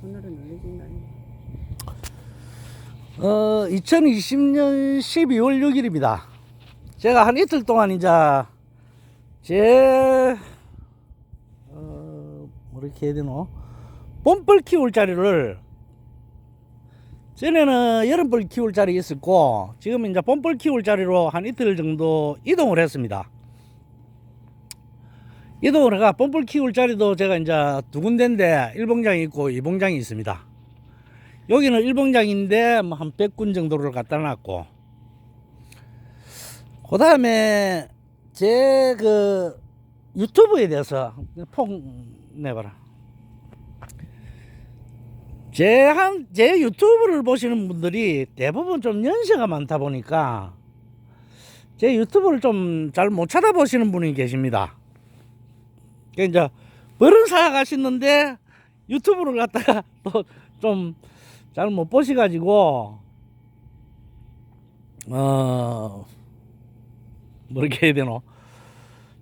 손으로 눌러준다니. 어, 2020년 12월 6일입니다. 제가 한 이틀 동안 이제 제 어, 뭐 이렇게 해야 되노? 봄벌 키울 자리를 전에는 여름벌 키울 자리 있었고 지금 이제 봄벌 키울 자리로 한 이틀 정도 이동을 했습니다. 이동을 해가 봄벌 키울 자리도 제가 이제 두 군데인데 1봉장이 있고 2봉장이 있습니다. 여기는 1봉장인데 뭐 한 100군 정도를 갖다 놨고 그 다음에 제 그 유튜브에 대해서 폰 내봐라 제 한 제 유튜브를 보시는 분들이 대부분 좀 연세가 많다 보니까 제 유튜브를 좀 잘 못 찾아보시는 분이 계십니다. 그 이제 벌은 사가시는데 유튜브를 갖다가 또 좀 잘 못 보셔가지고 어 뭐렇게 해야 되노?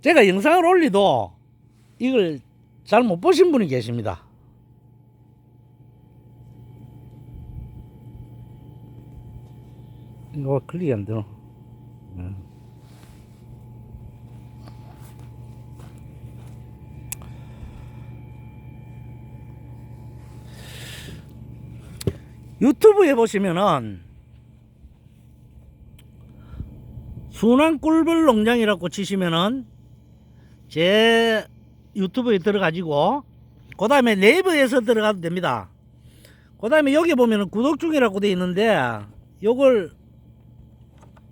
제가 영상을 올리도 이걸 잘 못 보신 분이 계십니다. 이거 클릭이 안 되노? 네. 유튜브에 보시면은 순환 꿀벌 농장이라고 치시면은 제 유튜브에 들어가지고 그 다음에 네이버에서 들어가도 됩니다. 그 다음에 여기 보면은 구독 중이라고 돼 있는데 요걸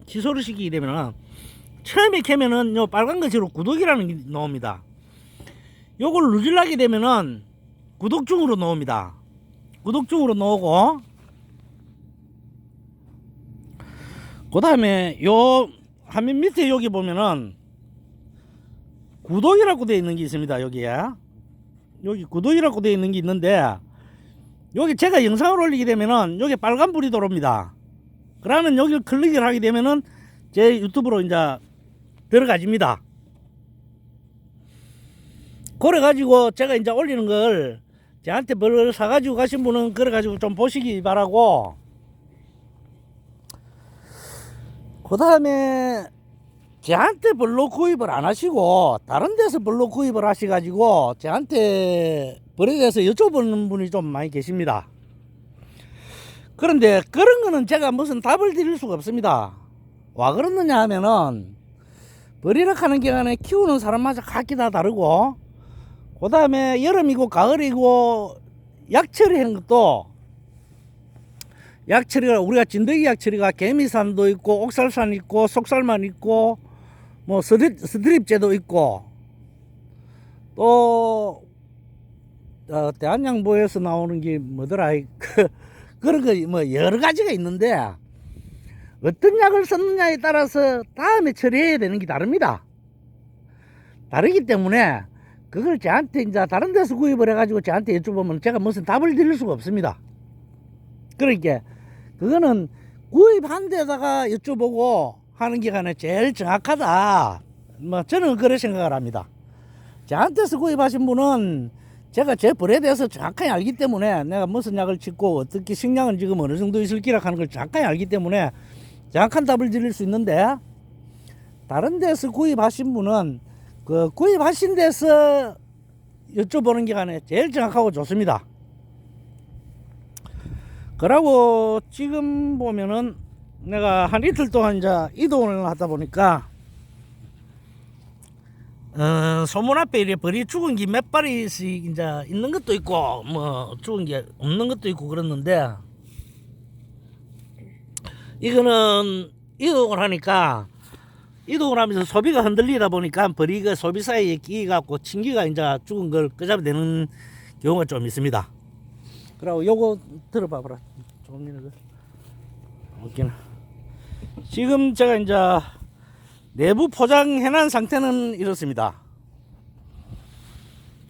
취소를 시키게 되면은 처음에 캐면은 요 빨간 것으로 구독이라는 게 나옵니다. 요걸 누질하게 되면은 구독 중으로 나옵니다. 구독 중으로 나오고 그 다음에 요 화면 밑에 여기 보면은 구독이라고 되어 있는 게 있습니다 여기에. 여기 구독이라고 되어 있는 게 있는데 여기 제가 영상을 올리게 되면은 여기 빨간 불이 들어옵니다. 그러면 여기를 클릭을 하게 되면은 제 유튜브로 이제 들어가집니다. 그래 가지고 제가 이제 올리는 걸 저한테 벌을 사가지고 가신 분은 그래 가지고 좀 보시기 바라고 그 다음에 저한테 벌로 구입을 안 하시고 다른 데서 벌로 구입을 하셔가지고 저한테 벌에 대해서 여쭤보는 분이 좀 많이 계십니다. 그런데 그런 거는 제가 무슨 답을 드릴 수가 없습니다. 와 그러느냐 하면은 벌이라 하는 경우는 키우는 사람마다 각기 다 다르고 그 다음에 여름이고 가을이고 약 처리하는 것도 약 처리가 우리가 진드기 약 처리가 개미산도 있고 옥살산 있고 속살만 있고 뭐 스트립, 스트립제도 있고 또 어, 대한양보에서 나오는 게 뭐더라 그, 그런 거 뭐 여러 가지가 있는데 어떤 약을 썼느냐에 따라서 다음에 처리해야 되는 게 다릅니다. 다르기 때문에 그걸 저한테 이제 다른 데서 구입을 해가지고 저한테 여쭤보면 제가 무슨 답을 드릴 수가 없습니다. 그러니까 그거는 구입한 데다가 여쭤보고 하는 게 간에 제일 정확하다. 뭐 저는 그런 생각을 합니다. 저한테서 구입하신 분은 제가 제 벌에 대해서 정확하게 알기 때문에 내가 무슨 약을 짓고 어떻게 식량은 지금 어느 정도 있을 기라 하는 걸 정확하게 알기 때문에 정확한 답을 드릴 수 있는데 다른 데서 구입하신 분은 그 구입하신 데서 여쭤보는 게 간에 제일 정확하고 좋습니다. 그러고 지금 보면은 내가 한 이틀 동안 이제 이동을 하다 보니까 어, 소문 앞에 이래 벌이 죽은 게 몇 마리씩 이제 있는 것도 있고 뭐 죽은 게 없는 것도 있고 그랬는데 이거는 이동을 하니까 이동을 하면서 소비가 흔들리다 보니까 벌이가 소비 사이에 끼 갖고 친기가 이제 죽은 걸 끄잡아내는 경우가 좀 있습니다. 그리고 요거 들어봐봐라. 종이는 그 웃기나. 지금 제가 이제 내부 포장해놓은 상태는 이렇습니다.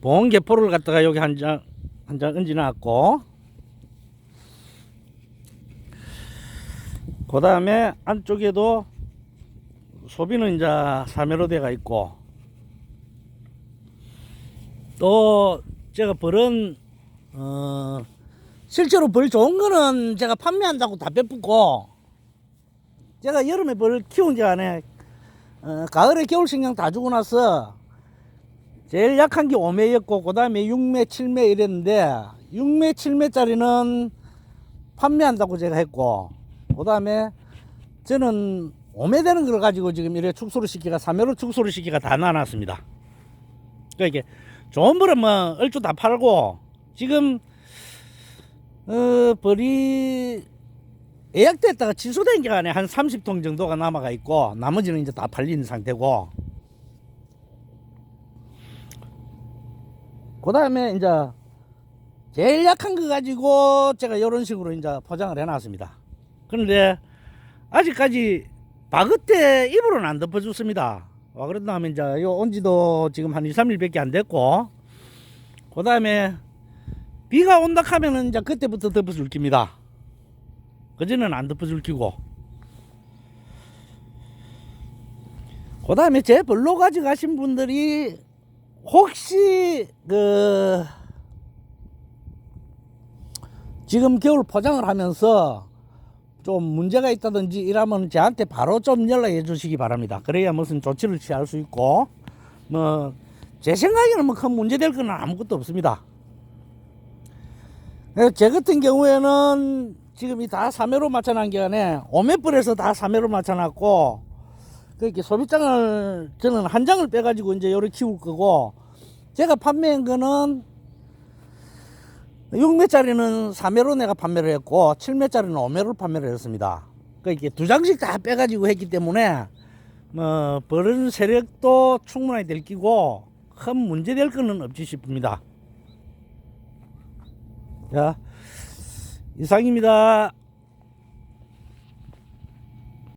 봉개포를 갖다가 여기 한 장, 한 장 얹어놨고, 그 다음에 안쪽에도 소비는 이제 3회로 돼가 있고, 또 제가 버은 어, 실제로 벌 좋은 거는 제가 판매한다고 다 빼붙고 제가 여름에 벌 키운 지 안에 어, 가을에 겨울 식량 다 주고 나서 제일 약한 게 5매였고 그 다음에 6매, 7매 이랬는데 6매, 7매짜리는 판매한다고 제가 했고 그 다음에 저는 5매 되는 걸 가지고 지금 이래 축소를 시키가 3매로 축소를 시키가 다 나눴습니다. 그러니까 이게 좋은 벌은 뭐 얼추 다 팔고 지금 어 벌이 예약됐다가 취소된 게 안에 한 30통 정도가 남아가 있고 나머지는 이제 다 팔린 상태고 그 다음에 이제 제일 약한 거 가지고 제가 이런 식으로 이제 포장을 해놨습니다. 그런데 아직까지 바그때 입으로는 안 덮어줬습니다. 와 그런다 하면 이제 요 온지도 지금 한 2, 3일밖에 안 됐고 그 다음에 비가 온다 하면은 이제 그때부터 덮어줄 깁니다. 그전에는 안 덮어줄 기고 그 다음에 제 벌로 가져가신 분들이 혹시 그 지금 겨울 포장을 하면서 좀 문제가 있다든지 이러면 저한테 바로 좀 연락해 주시기 바랍니다. 그래야 무슨 조치를 취할 수 있고 뭐 제 생각에는 뭐 큰 문제 될건 아무것도 없습니다. 예, 제 같은 경우에는 지금 이 다 3회로 맞춰놓은 게 안에 5매불에서 다 3회로 맞춰놨고 그렇게 소비장을 저는 한 장을 빼가지고 이제 요를 키울 거고 제가 판매한 거는 6매짜리는 3매로 내가 판매를 했고 7매짜리는 5매로 판매를 했습니다. 그러니까 두 장씩 다 빼가지고 했기 때문에 뭐 버는 세력도 충분하게 될 끼고 큰 문제 될 거는 없지 싶습니다. 자 이상입니다.